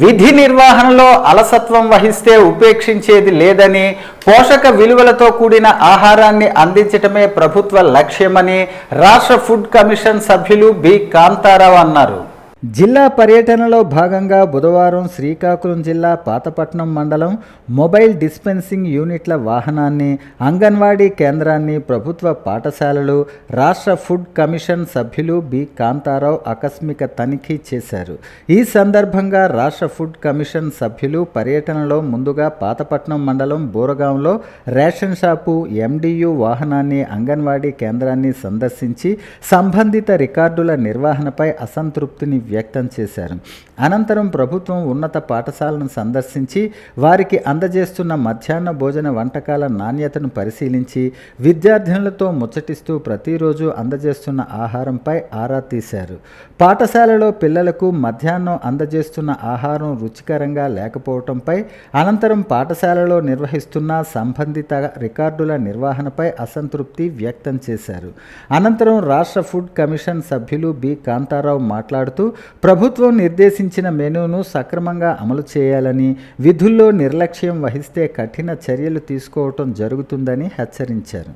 విధి నిర్వహణలో అలసత్వం వహిస్తే ఉపేక్షించేది లేదని పోషక విలువలతో కూడిన ఆహారాన్ని అందించటమే ప్రభుత్వ లక్ష్యమని రాష్ట్ర ఫుడ్ కమిషన్ సభ్యులు బి కాంతారావు అన్నారు. జిల్లా పర్యటనలో భాగంగా బుధవారం శ్రీకాకుళం జిల్లా పాతపట్నం మండలం మొబైల్ డిస్పెన్సింగ్ యూనిట్ల వాహనాన్ని అంగన్వాడీ కేంద్రాన్ని ప్రభుత్వ పాఠశాలలు రాష్ట్ర ఫుడ్ కమిషన్ సభ్యులు బి. కాంతారావు ఆకస్మిక తనిఖీ చేశారు. ఈ సందర్భంగా రాష్ట్ర ఫుడ్ కమిషన్ సభ్యులు పర్యటనలో ముందుగా పాతపట్నం మండలం బూరగాంలో రేషన్ షాపు ఎండియు వాహనాన్ని అంగన్వాడీ కేంద్రాన్ని సందర్శించి సంబంధిత రికార్డుల నిర్వహణపై అసంతృప్తిని వ్యక్తం చేశారు. అనంతరం ప్రభుత్వం ఉన్నత పాఠశాలను సందర్శించి వారికి అందజేస్తున్న మధ్యాహ్న భోజన వంటకాల నాణ్యతను పరిశీలించి విద్యార్థినులతో ముచ్చటిస్తూ ప్రతిరోజు అందజేస్తున్న ఆహారంపై ఆరా తీశారు. పాఠశాలలో పిల్లలకు మధ్యాహ్నం అందజేస్తున్న ఆహారం రుచికరంగా లేకపోవడంపై అనంతరం పాఠశాలలో నిర్వహిస్తున్న సంబంధిత రికార్డుల నిర్వహణపై అసంతృప్తి వ్యక్తం చేశారు. అనంతరం రాష్ట్ర ఫుడ్ కమిషన్ సభ్యులు బి. కాంతారావు మాట్లాడుతూ ప్రభుత్వం నిర్దేశించిన మెనూను సక్రమంగా అమలు చేయాలని విధుల్లో నిర్లక్ష్యం వహిస్తే కఠిన చర్యలు తీసుకోవటం జరుగుతుందని హెచ్చరించారు.